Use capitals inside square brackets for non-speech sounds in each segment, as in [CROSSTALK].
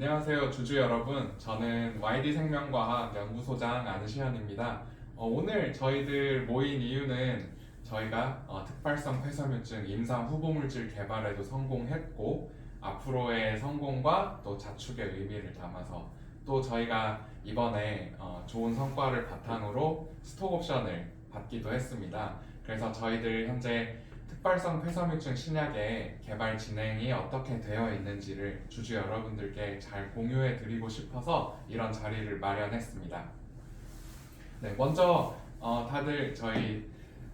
안녕하세요 주주 여러분. 저는 YD생명과학 연구소장 안시현입니다. 어, 오늘 저희들 모인 이유는 저희가 어, 특발성 폐섬유증 임상 후보물질 개발에도 성공했고 앞으로의 성공과 또 자축의 의미를 담아서 또 저희가 이번에 어, 좋은 성과를 바탕으로 스톡 옵션을 받기도 했습니다. 그래서 저희들 현재 특발성 폐섬유증 신약의 개발 진행이 어떻게 되어 있는지를 주주 여러분들께 잘 공유해 드리고 싶어서 이런 자리를 마련했습니다. 네, 먼저 어, 다들 저희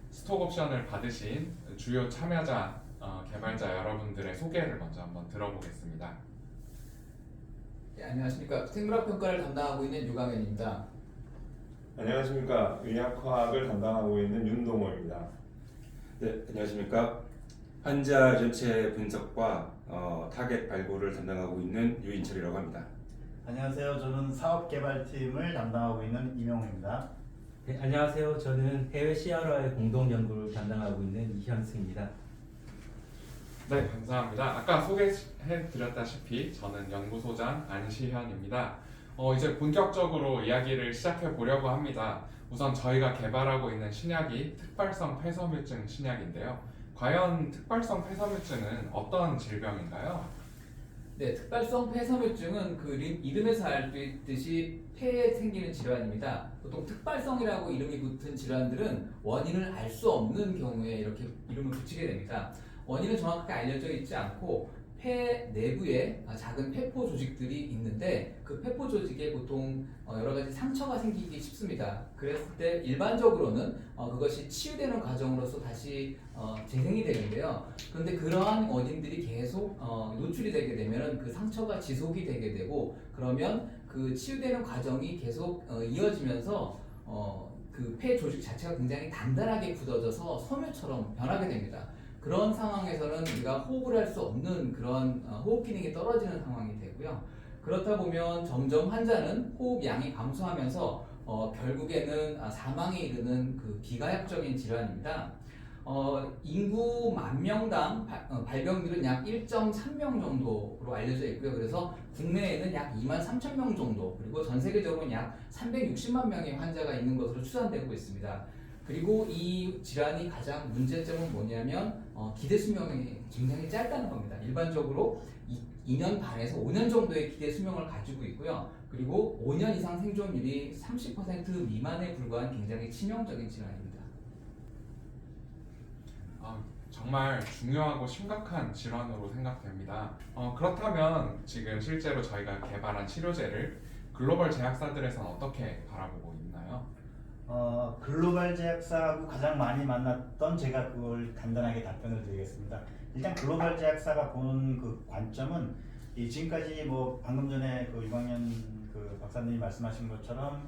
스톡 옵션을 받으신 주요 참여자 어, 개발자 여러분들의 소개를 먼저 한번 들어보겠습니다. 네, 안녕하십니까. 생물학 평가를 담당하고 있는 유강현입니다. 안녕하십니까 의학화학을 담당하고 있는 윤동호입니다. 네, 안녕하십니까. 환자 전체 분석과 어, 타겟 발굴을 담당하고 있는 유인철이라고 합니다. 안녕하세요. 저는 사업개발팀을 담당하고 있는 이명우입니다. 네, 안녕하세요. 저는 해외 CRO의 공동 연구를 담당하고 있는 이현승입니다. 네, 감사합니다. 아까 소개해 드렸다시피 저는 연구소장 안시현입니다. 어, 이제 본격적으로 이야기를 시작해 보려고 합니다. 우선 저희가 개발하고 있는 신약이 특발성 폐섬유증 신약인데요. 과연 특발성 폐섬유증은 어떤 질병인가요? 네, 특발성 폐섬유증은 그 이름- 이름에서 알듯이 폐에 생기는 질환입니다. 보통 특발성이라고 이름이 붙은 질환들은 원인을 알 수 없는 경우에 이렇게 이름을 붙이게 됩니다. 원인은 정확하게 알려져 있지 않고 폐 내부에 작은 폐포 조직들이 있는데 그 폐포 조직에 보통 어, 여러 가지 상처가 생기기 쉽습니다. 그랬을 때 일반적으로는 어, 그것이 치유되는 과정으로서 다시 어, 재생이 되는데요. 그런데 그러한 원인들이 계속 어, 노출이 되게 되면 그 상처가 지속이 되게 되고 그러면 그 치유되는 과정이 계속 어, 이어지면서 어, 그폐 조직 자체가 굉장히 단단하게 굳어져서 섬유처럼 변하게 됩니다. 그런 상황에서는 우리가 호흡을 할 수 없는 그런 어, 호흡 기능이 떨어지는 상황이 되고요. 그렇다 보면 점점 환자는 호흡 양이 감소하면서 어, 결국에는 아, 사망에 이르는 그 비가역적인 질환입니다. 어, 인구 만 명당 발- 어, 발병률은 약 1.3명 정도로 알려져 있고요. 그래서 국내에는 약 2만 3천 명 정도, 그리고 전 세계적으로는 약 360만 명의 환자가 있는 것으로 추산되고 있습니다. 그리고 이 질환이 가장 문제점은 뭐냐면 어, 기대 수명이 굉장히 짧다는 겁니다. 일반적으로 2, 년 반에서 5년 정도의 기대 수명을 가지고 있고요. 그리고 5년 이상 생존율이 30% 미만에 불과한 굉장히 치명적인 질환입니다. 아, 정말 중요하고 심각한 질환으로 생각됩니다. 어, 그렇다면 지금 실제로 저희가 개발한 치료제를 글로벌 제약사들에서는 어떻게 바라보고? 어, 글로벌 제약사하고 가장 많이 만났던 제가 그걸 간단하게 답변을 드리겠습니다. 일단 글로벌 제약사가 보는 그 관점은 이 지금까지 뭐 방금 전에 그 유광현 그 박사님이 말씀하신 것처럼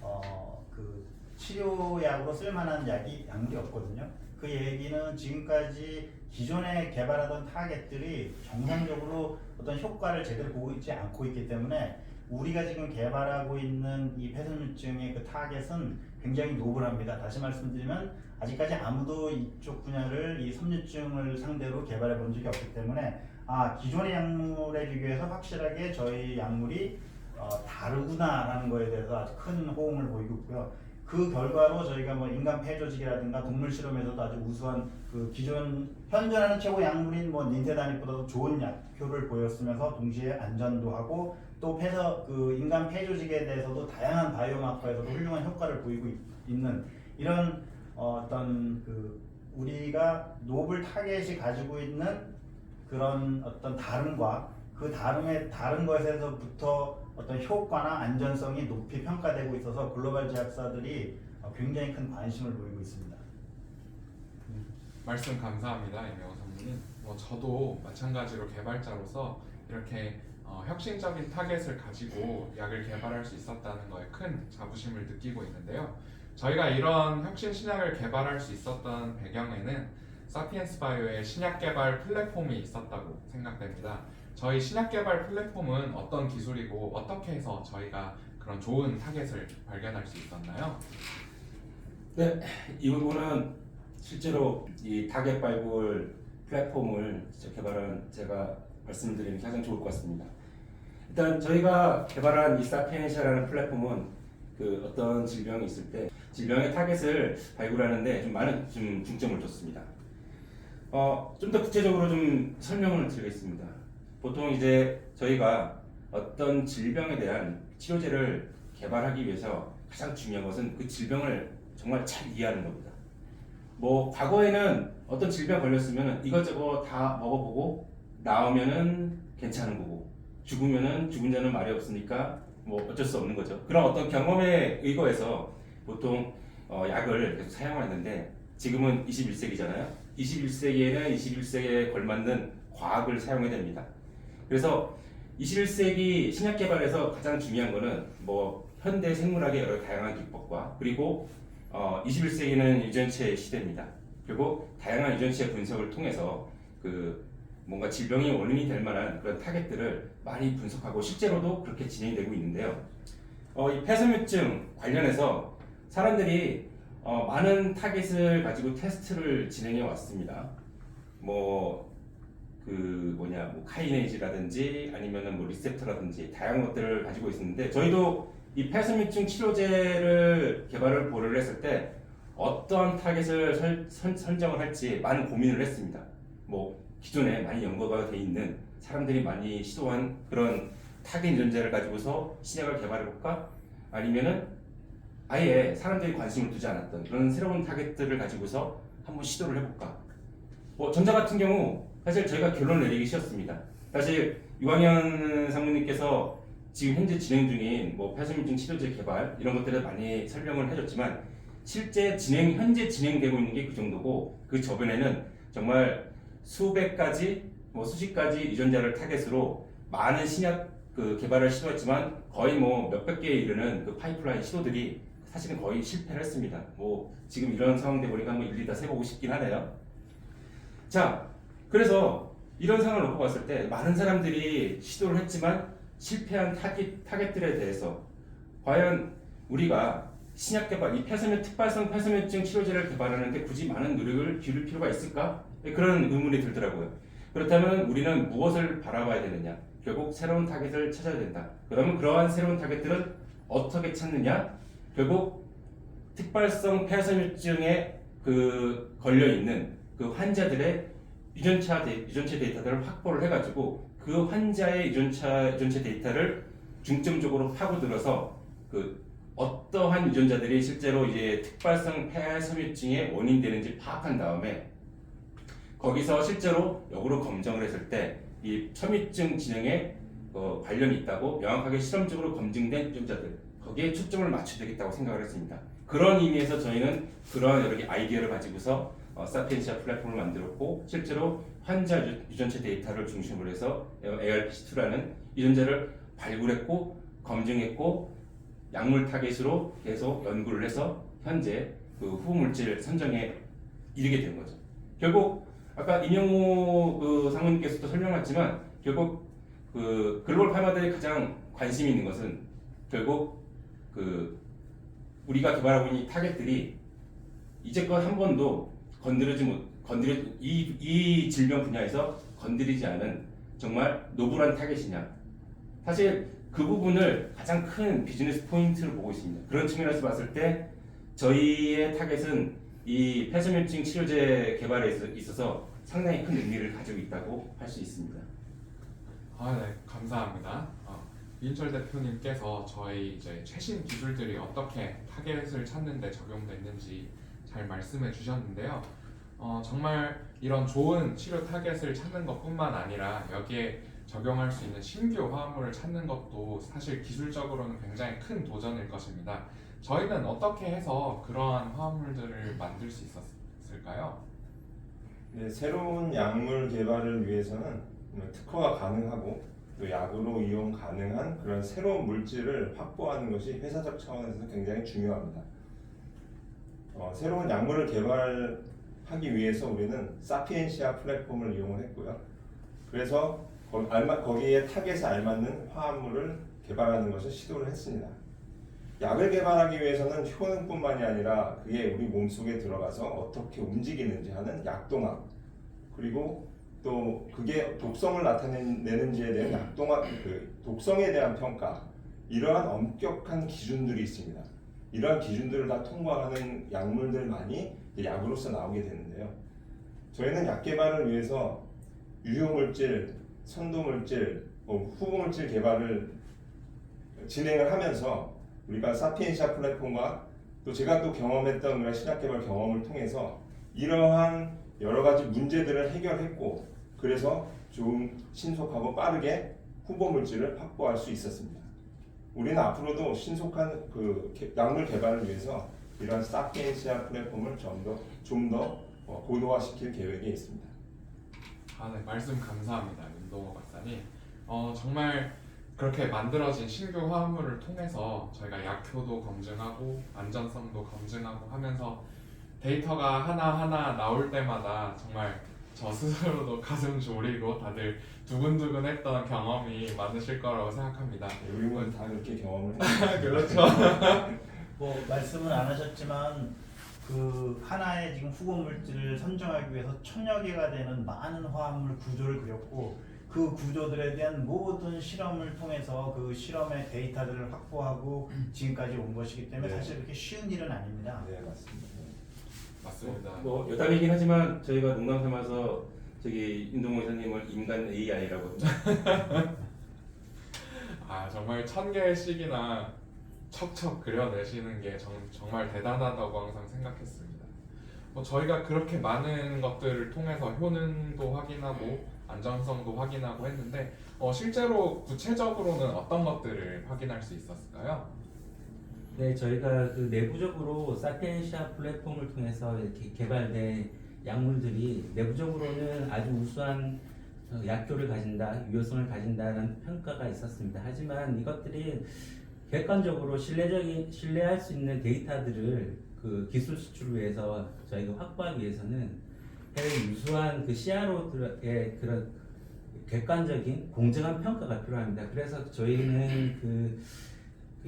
어, 그 치료약으로 쓸만한 약이 약물이 없거든요. 그 얘기는 지금까지 기존에 개발하던 타겟들이 정상적으로 어떤 효과를 제대로 보고 있지 않고 있기 때문에 우리가 지금 개발하고 있는 이 폐선유증의 그 타겟은 굉장히 노블합니다. 다시 말씀드리면 아직까지 아무도 이쪽 분야를 이 섬유증을 상대로 개발해 본 적이 없기 때문에 아 기존의 약물에 비교해서 확실하게 저희 약물이 어, 다르구나라는 거에 대해서 아주 큰 호응을 보이고 있고요. 그 결과로 저희가 뭐 인간 폐조직이라든가 동물 실험에서도 아주 우수한 그 기존 현존하는 최고 약물인 뭐 닌테다닉보다도 좋은 약효를 보였으면서 동시에 안전도 하고 또 폐서 그 인간 폐 조직에 대해서도 다양한 바이오마커에서도 훌륭한 효과를 보이고 있, 는 이런 어, 어떤 그 우리가 노블 타겟이 가지고 있는 그런 어떤 다름과 그 다름의 다른 것에서부터 어떤 효과나 안전성이 높이 평가되고 있어서 글로벌 제약사들이 어, 굉장히 큰 관심을 보이고 있습니다. 말씀 감사합니다, 이명호 선생님. 뭐 저도 마찬가지로 개발자로서 이렇게 어, 혁신적인 타겟을 가지고 약을 개발할 수 있었다는 거에 큰 자부심을 느끼고 있는데요. 저희가 이런 혁신 신약을 개발할 수 있었던 배경에는 사피엔스 바이오의 신약 개발 플랫폼이 있었다고 생각됩니다. 저희 신약 개발 플랫폼은 어떤 기술이고 어떻게 해서 저희가 그런 좋은 타겟을 발견할 수 있었나요? 네, 이 부분은 실제로 이 타겟 발굴 플랫폼을 개발한 제가 말씀드리는 게 가장 좋을 것 같습니다. 일단 저희가 개발한 이 사피엔시아라는 플랫폼은 그 어떤 질병이 있을 때 질병의 타겟을 발굴하는데 좀 많은 좀 중점을 뒀습니다. 어, 좀 더 구체적으로 좀 설명을 드리겠습니다. 보통 이제 저희가 어떤 질병에 대한 치료제를 개발하기 위해서 가장 중요한 것은 그 질병을 정말 잘 이해하는 겁니다. 뭐 과거에는 어떤 질병 걸렸으면 이것저것 다 먹어보고 나오면은 괜찮은 거고 죽으면은 죽은 자는 말이 없으니까 뭐 어쩔 수 없는 거죠. 그런 어떤 경험에 의거해서 보통 어, 약을 계속 사용하는데 지금은 21세기잖아요. 21세기에는 21세기에 걸맞는 과학을 사용해야 됩니다. 그래서 21세기 신약 개발에서 가장 중요한 거는 뭐 현대 생물학의 여러 다양한 기법과 그리고 어, 21세기는 유전체 시대입니다. 그리고 다양한 유전체 분석을 통해서 그 뭔가 질병의 원인이 될 만한 그런 타겟들을 많이 분석하고 실제로도 그렇게 진행이 되고 있는데요. 어, 이 폐섬유증 관련해서 사람들이 어, 많은 타겟을 가지고 테스트를 진행해 왔습니다. 뭐 그 뭐냐 뭐 카이네이즈라든지 아니면은 뭐 리셉터라든지 다양한 것들을 가지고 있었는데 저희도 이 폐섬유증 치료제를 개발을 보를 했을 때 어떠한 타겟을 설, 선, 선정을 할지 많은 고민을 했습니다. 뭐 기존에 많이 연구가 돼 있는 사람들이 많이 시도한 그런 타겟 유전자를 가지고서 신약을 개발해볼까? 아니면은 아예 사람들이 관심을 두지 않았던 그런 새로운 타겟들을 가지고서 한번 시도를 해볼까? 뭐 전자 같은 경우 사실 저희가 결론을 내리기 쉬웠습니다. 사실 유광현 상무님께서 지금 현재 진행 중인 뭐 폐섬유증 치료제 개발 이런 것들을 많이 설명을 해줬지만 실제 진행 현재 진행되고 있는 게 그 정도고 그 저변에는 정말 수백 가지 뭐 수십 가지 유전자를 타겟으로 많은 신약 그 개발을 시도했지만 거의 뭐 몇백 개에 이르는 그 파이프라인 시도들이 사실은 거의 실패를 했습니다. 뭐 지금 이런 상황대 보니까 뭐 일일이 다 세보고 싶긴 하네요. 자, 그래서 이런 상황을 놓고 봤을 때 많은 사람들이 시도를 했지만 실패한 타깃, 타겟들에 대해서 과연 우리가 신약 개발, 이 폐섬유 특발성 폐섬유증 치료제를 개발하는데 굳이 많은 노력을 기울일 필요가 있을까? 그런 의문이 들더라고요. 그렇다면 우리는 무엇을 바라봐야 되느냐? 결국 새로운 타겟을 찾아야 된다. 그러면 그러한 새로운 타겟들은 어떻게 찾느냐? 결국 특발성 폐섬유증에 그 걸려 있는 그 환자들의 유전차 데, 유전체 데이터들을 확보를 해가지고 그 환자의 유전차 유전체 데이터를 중점적으로 파고들어서 그 어떠한 유전자들이 실제로 이제 특발성 폐섬유증의 원인 되는지 파악한 다음에 거기서 실제로 역으로 검정을 했을 때이 섬유증 진행에 어, 관련이 있다고 명확하게 실험적으로 검증된 유전자들 거기에 초점을 맞춰야 되겠다고 생각을 했습니다. 그런 의미에서 저희는 그런 여러 개 아이디어를 가지고서 어, 사피엔시아 플랫폼을 만들었고 실제로 환자 유- 유전체 데이터를 중심으로 해서 ARPC2라는 유전자를 발굴했고 검증했고 약물 타겟으로 계속 연구를 해서 현재 그 후보물질 선정에 이르게 된 거죠. 결국 아까 임영호 그 상무님께서도 설명했지만 결국 그 글로벌 파마들이 가장 관심 있는 것은 결국 그 우리가 개발하고 있는 이 타겟들이 이제껏 한 번도 건드리지 못 건드려 이, 이 질병 분야에서 건드리지 않은 정말 노블한 타겟이냐 사실 그 부분을 가장 큰 비즈니스 포인트로 보고 있습니다. 그런 측면에서 봤을 때 저희의 타겟은 이 폐섬유증 치료제 개발에 있어- 있어서 상당히 큰 의미를 가지고 있다고 할 수 있습니다. 아, 네, 감사합니다. 어, 이인철 대표님께서 저희 이제 최신 기술들이 어떻게 타겟을 찾는데 적용됐는지 잘 말씀해 주셨는데요. 어, 정말 이런 좋은 치료 타겟을 찾는 것뿐만 아니라 여기에 적용할 수 있는 신규 화합물을 찾는 것도 사실 기술적으로는 굉장히 큰 도전일 것입니다. 저희는 어떻게 해서 그러한 화합물들을 만들 수 있었을까요? 네, 새로운 약물 개발을 위해서는 뭐 특허가 가능하고 또 약으로 이용 가능한 그런 새로운 물질을 확보하는 것이 회사적 차원에서 굉장히 중요합니다. 어, 새로운 약물을 개발하기 위해서 우리는 사피엔시아 플랫폼을 이용을 했고요. 그래서 거기에 타겟에 알맞는 화합물을 개발하는 것을 시도를 했습니다. 약을 개발하기 위해서는 효능뿐만이 아니라 그게 우리 몸속에 들어가서 어떻게 움직이는지 하는 약동학 그리고 또 그게 독성을 나타내는지에 대한 약동화 그 독성에 대한 평가 이러한 엄격한 기준들이 있습니다. 이러한 기준들을 다 통과하는 약물들만이 약으로서 나오게 되는데요. 저희는 약 개발을 위해서 유효물질, 선도물질, 뭐 후보물질 개발을 진행을 하면서 우리가 사피엔시아 플랫폼과 또 제가 또 경험했던 우리가 신약 개발 경험을 통해서 이러한 여러 가지 문제들을 해결했고 그래서 좀 신속하고 빠르게 후보 물질을 확보할 수 있었습니다. 우리는 앞으로도 신속한 그 개- 약물 개발을 위해서 이러한 사피엔시아 플랫폼을 좀더좀더 어, 고도화시킬 계획에 있습니다. 아, 네, 말씀 감사합니다, 윤동호 박사님. 어, 정말 그렇게 만들어진 신규 화합물을 통해서 저희가 약효도 검증하고 안전성도 검증하고 하면서 데이터가 하나하나 나올 때마다 정말 저 스스로도 [LAUGHS] 가슴 졸이고 다들 두근두근 했던 경험이 많으실 거라고 생각합니다. 우리는 다 그렇게 경험을 [LAUGHS] 했습니다. 그렇죠. [LAUGHS] 뭐 말씀은 안 하셨지만 그 하나의 지금 후보 물질을 선정하기 위해서 천여 개가 되는 많은 화합물 구조를 그렸고 그 구조들에 대한 모든 실험을 통해서 그 실험의 데이터들을 확보하고 지금까지 온 것이기 때문에 네. 사실 그렇게 쉬운 일은 아닙니다. 네 맞습니다. 맞습니다. 뭐 여담이긴 하지만 저희가 농담 삼아서 저기 윤동호 이사님을 인간 AI라고 [LAUGHS] 아 정말 천 개의 씩이나 척척 그려내시는 게 정, 정말 대단하다고 항상 생각했습니다. 뭐 저희가 그렇게 많은 것들을 통해서 효능도 확인하고 안전성도 확인하고 했는데 어, 실제로 구체적으로는 어떤 것들을 확인할 수 있었을까요? 네, 저희가 그 내부적으로 사피엔시아 플랫폼을 통해서 이렇게 개발된 약물들이 내부적으로는 아주 우수한 어, 약효를 가진다, 유효성을 가진다는 평가가 있었습니다. 하지만 이것들이 객관적으로 신뢰적인 신뢰할 수 있는 데이터들을 그 기술 수출을 위해서 저희가 확보하기 위해서는 유수한 그 CRO들의 그런 객관적인 공정한 평가가 필요합니다. 그래서 저희는 그그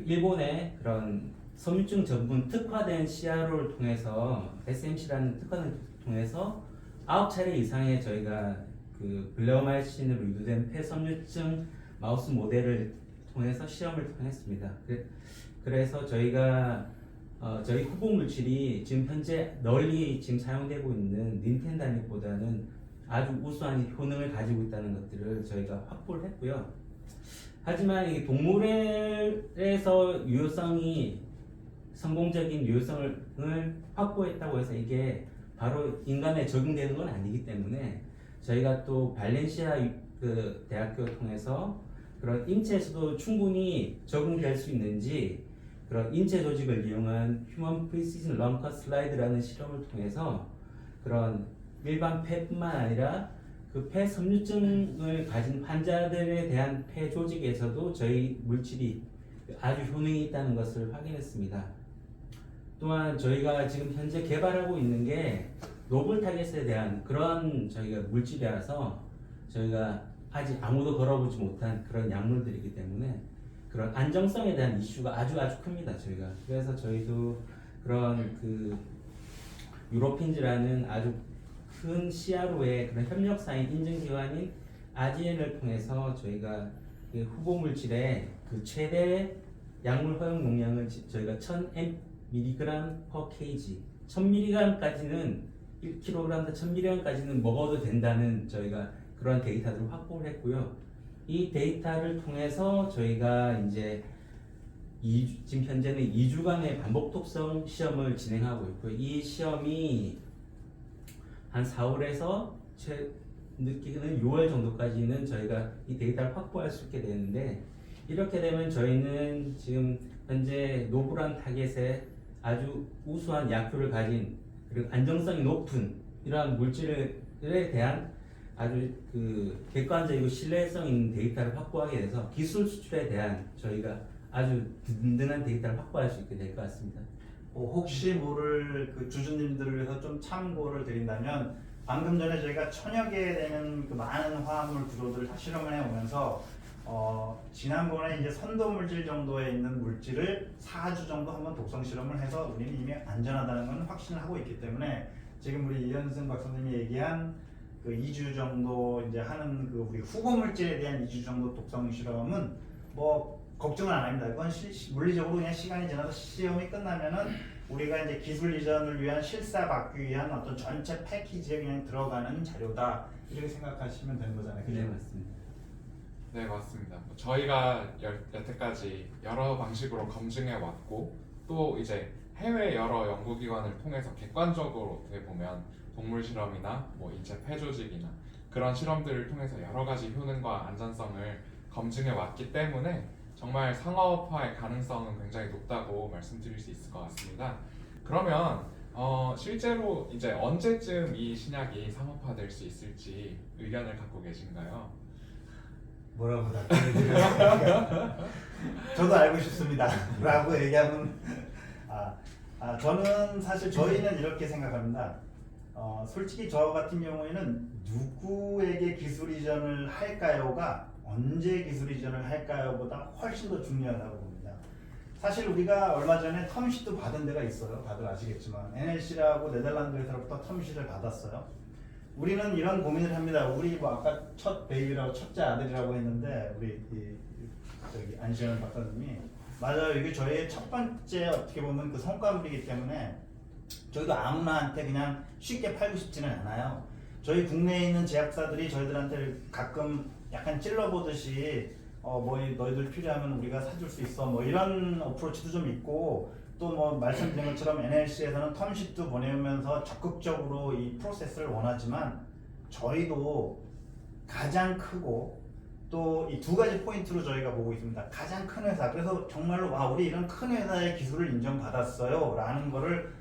일본의 그런 섬유증 전문 특화된 CRO를 통해서 SMC라는 특화된 통해서 아홉 차례 이상의 저희가 그 블레오마이신으로 유도된 폐섬유증 마우스 모델을 통해서 시험을 통했습니다. 그래- 그래서 저희가 어, 저희 후보 물질이 지금 현재 널리 지금 사용되고 있는 닌텐다닉보다는 아주 우수한 효능을 가지고 있다는 것들을 저희가 확보를 했고요. 하지만 이 동물에서 유효성이 성공적인 유효성을 확보했다고 해서 이게 바로 인간에 적용되는 건 아니기 때문에 저희가 또 발렌시아 유- 그 대학교 통해서 그런 인체에서도 충분히 적용될 수 있는지 그런 인체 조직을 이용한 휴먼 프리시즌 런커 슬라이드라는 실험을 통해서 그런 일반 폐뿐만 아니라 그 폐 섬유증을 가진 환자들에 대한 폐 조직에서도 저희 물질이 아주 효능이 있다는 것을 확인했습니다. 또한 저희가 지금 현재 개발하고 있는 게 노블 타겟에 대한 그런 저희가 물질이라서 저희가 아직 아무도 걸어보지 못한 그런 약물들이기 때문에 그런 안정성에 대한 이슈가 아주 아주 큽니다. 저희가 그래서 저희도 그런 그 유로핀즈라는 아주 큰 CRO의 그런 협력사인 인증기관인 아지엔을 통해서 저희가 그 후보 물질의 그 최대 약물 허용 용량을 지- 저희가 1000mg per kg, 1000mg까지는 1kg 1000mg까지는 먹어도 된다는 저희가 그런 데이터들을 확보를 했고요. 이 데이터를 통해서 저희가 이제 이, 지금 현재는 2주간의 반복 독성 시험을 진행하고 있고 이 시험이 한 4월에서 최 늦게는 6월 정도까지는 저희가 이 데이터를 확보할 수 있게 되는데 이렇게 되면 저희는 지금 현재 노블한 타겟에 아주 우수한 약효를 가진 그리고 안정성이 높은 이러한 물질에 대한 아주 그 객관적이고 신뢰성 있는 데이터를 확보하게 돼서 기술 수출에 대한 저희가 아주 든든한 데이터를 확보할 수 있게 될 것 같습니다. 뭐 혹시 모를 그 주주님들을 위해서 좀 참고를 드린다면 방금 전에 저희가 천여 개 되는 그 많은 화합물 구조들을 다 실험을 해오면서 어, 지난번에 이제 선도 물질 정도에 있는 물질을 4주 정도 한번 독성 실험을 해서 우리는 이미 안전하다는 건 확신을 하고 있기 때문에 지금 우리 이현승 박사님이 얘기한 그 2주 정도 이제 하는 그 우리 후보 물질에 대한 2주 정도 독성 실험은 뭐 걱정은 안 합니다. 그건 시- 물리적으로 그냥 시간이 지나서 시험이 끝나면은 우리가 이제 기술 이전을 위한 실사 받기 위한 어떤 전체 패키지에 그냥 들어가는 자료다 이렇게 생각하시면 되는 거잖아요. 그죠? 네 맞습니다. 네 맞습니다. 뭐 저희가 여, 여태까지 여러 방식으로 검증해 왔고 또 이제 해외 여러 연구기관을 통해서 객관적으로 어떻게 보면 동물 실험이나 뭐 인체 폐조직이나 그런 실험들을 통해서 여러 가지 효능과 안전성을 검증해 왔기 때문에 정말 상업화의 가능성은 굉장히 높다고 말씀드릴 수 있을 것 같습니다. 그러면 어, 실제로 이제 언제쯤 이 신약이 상업화될 수 있을지 의견을 갖고 계신가요? 뭐라고 답변드려요? [LAUGHS] 저도 알고 싶습니다. 라고 얘기하면 아, 아 저는 사실 저희는 이렇게 생각합니다. 어, 솔직히 저 같은 경우에는 누구에게 기술 이전을 할까요가 언제 기술 이전을 할까요보다 훨씬 더 중요하다고 봅니다. 사실 우리가 얼마 전에 텀시도 받은 데가 있어요. 다들 아시겠지만 NLC라고 네덜란드 회사로부터 텀시를 받았어요. 우리는 이런 고민을 합니다. 우리 뭐 아까 첫 베이비라고 첫째 아들이라고 했는데 우리 이, 저기 안시현 박사님이 맞아요. 이게 저희의 첫 번째 어떻게 보면 그 성과물이기 때문에 저희도 아무나한테 그냥 쉽게 팔고 싶지는 않아요. 저희 국내에 있는 제약사들이 저희들한테 가끔 약간 찔러보듯이 어 뭐 너희들 필요하면 우리가 사줄 수 있어 뭐 이런 어프로치도 좀 있고 또 뭐 말씀드린 것처럼 NLC에서는 텀시트 보내면서 적극적으로 이 프로세스를 원하지만 저희도 가장 크고 또 이 두 가지 포인트로 저희가 보고 있습니다. 가장 큰 회사 그래서 정말로 와 우리 이런 큰 회사의 기술을 인정받았어요 라는 거를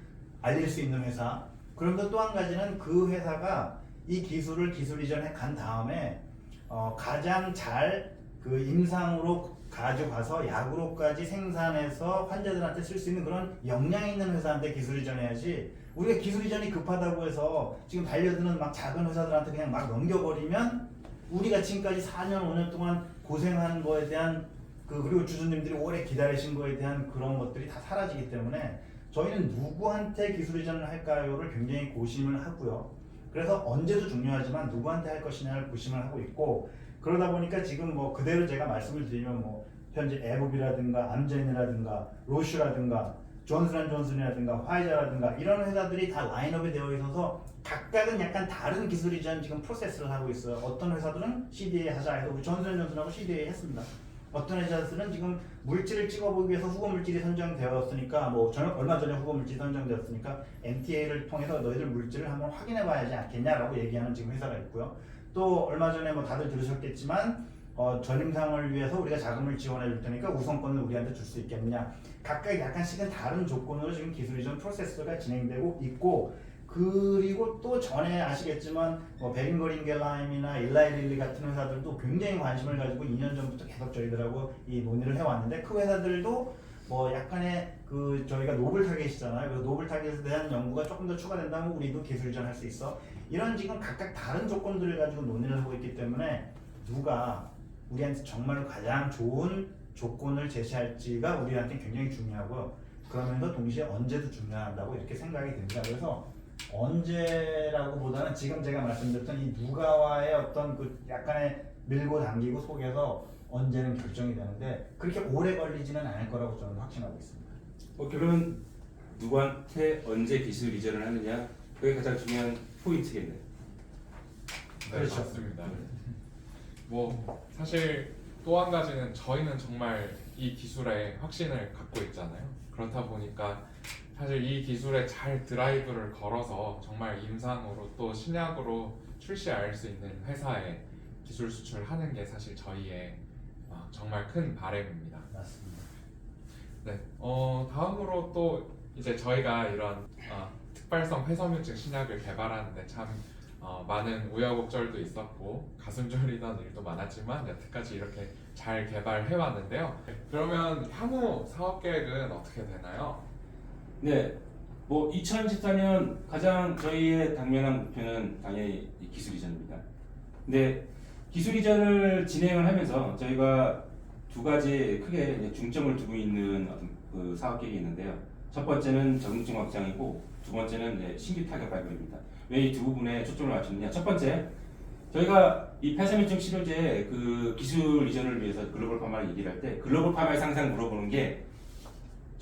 알릴 수 있는 회사. 그런데 또 한 가지는 그 회사가 이 기술을 기술 이전에 간 다음에 어, 가장 잘 그 임상으로 가져가서 약으로까지 생산해서 환자들한테 쓸 수 있는 그런 역량 있는 회사한테 기술 이전해야지 우리가 기술 이전이 급하다고 해서 지금 달려드는 막 작은 회사들한테 그냥 막 넘겨버리면 우리가 지금까지 4년 5년 동안 고생한 거에 대한 그 그리고 주주님들이 오래 기다리신 거에 대한 그런 것들이 다 사라지기 때문에 저희는 누구한테 기술 이전을 할까요를 굉장히 고심을 하고요. 그래서 언제도 중요하지만 누구한테 할 것이냐를 고심을 하고 있고 그러다 보니까 지금 뭐 그대로 제가 말씀을 드리면 뭐 현재 에브비라든가 암젠이라든가 로슈라든가 존슨앤존슨이라든가 화이자라든가 이런 회사들이 다 라인업이 되어 있어서 각각은 약간 다른 기술 이전 지금 프로세스를 하고 있어요. 어떤 회사들은 CDA 하자 해서 우리 존슨앤존슨하고 CDA 했습니다. 어떤 회사들은 지금 물질을 찍어보기 위해서 후보 물질이 선정되었으니까 뭐 전, 얼마 전에 후보 물질이 선정되었으니까 MTA를 통해서 너희들 물질을 한번 확인해 봐야지 않겠냐라고 얘기하는 지금 회사가 있고요. 또 얼마 전에 뭐 다들 들으셨겠지만 어, 전임상을 위해서 우리가 자금을 지원해 줄 테니까 우선권을 우리한테 줄 수 있겠느냐. 각각 약간씩은 다른 조건으로 지금 기술 이전 프로세스가 진행되고 있고 그리고 또 전에 아시겠지만 뭐 베링거링겔라임이나 일라이릴리 같은 회사들도 굉장히 관심을 가지고 2년 전부터 계속 저희들하고 이 논의를 해왔는데 그 회사들도 뭐 약간의 그 저희가 노블 타겟이잖아요. 그래서 노블 타겟에 대한 연구가 조금 더 추가된다면 우리도 기술 이전할 수 있어. 이런 지금 각각 다른 조건들을 가지고 논의를 하고 있기 때문에 누가 우리한테 정말 가장 좋은 조건을 제시할지가 우리한테 굉장히 중요하고요. 그러면서 동시에 언제도 중요하다고 이렇게 생각이 됩니다. 그래서 언제라고 보다는 지금 제가 말씀드렸던 이 누가와의 어떤 그 약간의 밀고 당기고 속에서 언제는 결정이 되는데 그렇게 오래 걸리지는 않을 거라고 저는 확신하고 있습니다. 뭐 결론은 누구한테 언제 기술 이전을 하느냐 그게 가장 중요한 포인트겠네요. 네, 그렇죠. 맞습니다. 뭐 사실 또 한 가지는 저희는 정말 이 기술에 확신을 갖고 있잖아요. 그렇다 보니까 사실 이 기술에 잘 드라이브를 걸어서 정말 임상으로 또 신약으로 출시할 수 있는 회사에 기술 수출하는 게 사실 저희의 어, 정말 큰 바램입니다. 맞습니다. 네, 어, 다음으로 또 이제 저희가 이런 어, 특발성 회섬유증 신약을 개발하는데 참 어, 많은 우여곡절도 있었고 가슴 졸이던 일도 많았지만 여태까지 이렇게 잘 개발해 왔는데요. 그러면 향후 사업 계획은 어떻게 되나요? 네, 뭐 2014년 가장 저희의 당면한 목표는 당연히 이 기술 이전입니다. 근데 기술 이전을 진행을 하면서 저희가 두 가지 크게 중점을 두고 있는 어떤 그 사업 계획이 있는데요. 첫 번째는 적응증 확장이고 두 번째는 신규 타격 발굴입니다. 왜 이 두 부분에 초점을 맞췄느냐? 첫 번째, 저희가 이 폐섬유증 치료제 그 기술 이전을 위해서 글로벌 파마를 얘기를 할 때 글로벌 파마에서 항상 물어보는 게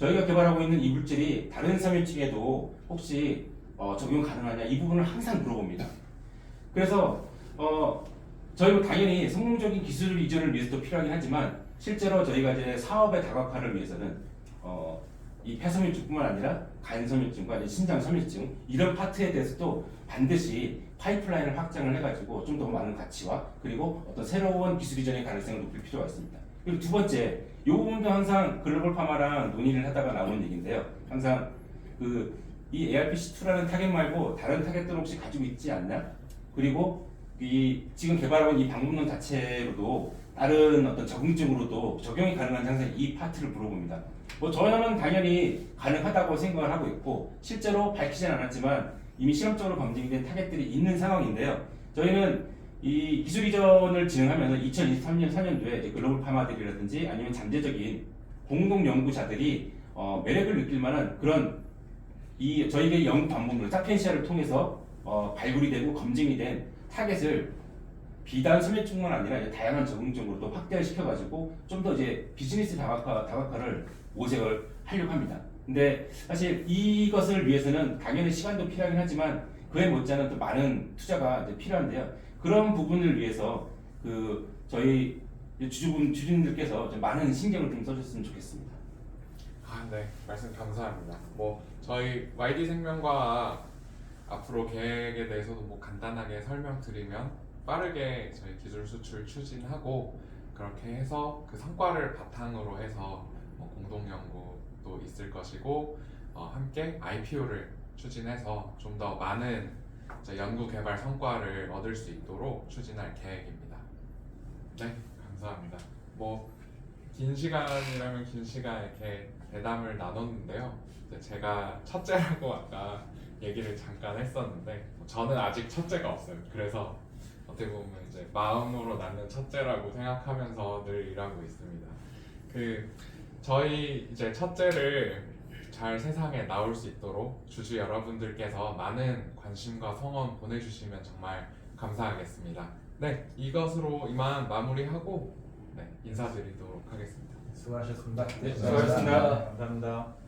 저희가 개발하고 있는 이 물질이 다른 섬유증에도 혹시 어, 적용 가능하냐 이 부분을 항상 물어봅니다. 그래서 어, 저희는 당연히 성공적인 기술 이전을 위해서도 필요하긴 하지만 실제로 저희가 이제 사업의 다각화를 위해서는 어, 이 폐섬유증뿐만 아니라 간섬유증과 신장섬유증 이런 파트에 대해서도 반드시 파이프라인을 확장을 해가지고 좀 더 많은 가치와 그리고 어떤 새로운 기술 이전의 가능성을 높일 필요가 있습니다. 그리고 두 번째, 이 부분도 항상 글로벌 파마랑 논의를 하다가 나오는 얘기인데요. 항상 그 이 ARPC2라는 타겟 말고 다른 타겟들 혹시 가지고 있지 않나? 그리고 이 지금 개발하고 있는 이 방문론 자체로도 다른 어떤 적응증으로도 적용이 가능한 항상 이 파트를 물어봅니다. 뭐 저는 당연히 가능하다고 생각을 하고 있고 실제로 밝히진 않았지만 이미 실험적으로 검증된 타겟들이 있는 상황인데요. 저희는 이 기술 이전을 진행하면서 2023년 4년도에 이제 글로벌 파마들이라든지 아니면 잠재적인 공동 연구자들이 어, 매력을 느낄 만한 그런 이 저희의 연구 방법을 사펜시아를 통해서 어, 발굴이 되고 검증이 된 타겟을 비단 섬유증만 아니라 이제 다양한 적응적으로도 확대를 시켜가지고 좀 더 이제 비즈니스 다각화, 다각화를 모색을 하려고 합니다. 근데 사실 이것을 위해서는 당연히 시간도 필요하긴 하지만 그에 못지않은 또 많은 투자가 필요한데요. 그런 부분을 위해서 그 저희 주주분 주주님들께서 좀 많은 신경을 좀 써줬으면 좋겠습니다. 아, 네. 말씀 감사합니다. 뭐 저희 YD 생명과 앞으로 계획에 대해서도 뭐 간단하게 설명드리면 빠르게 저희 기술 수출 추진하고 그렇게 해서 그 성과를 바탕으로 해서 뭐 공동 연구도 있을 것이고 어, 함께 IPO를 추진해서 좀 더 많은 연구 개발 성과를 얻을 수 있도록 추진할 계획입니다. 네, 감사합니다. 뭐 긴 시간이라면 긴 시간 이렇게 대담을 나눴는데요. 제가 첫째라고 아까 얘기를 잠깐 했었는데 뭐 저는 아직 첫째가 없어요. 그래서 어떻게 보면 이제 마음으로 낳는 첫째라고 생각하면서 늘 일하고 있습니다. 그 저희 이제 첫째를 잘 세상에 나올 수 있도록 주주 여러분들께서 많은 관심과 성원 보내주시면 정말 감사하겠습니다. 네, 이것으로 이만 마무리하고 네, 인사드리도록 하겠습니다. 수고하셨습니다. 네, 수고하셨습니다. 감사합니다.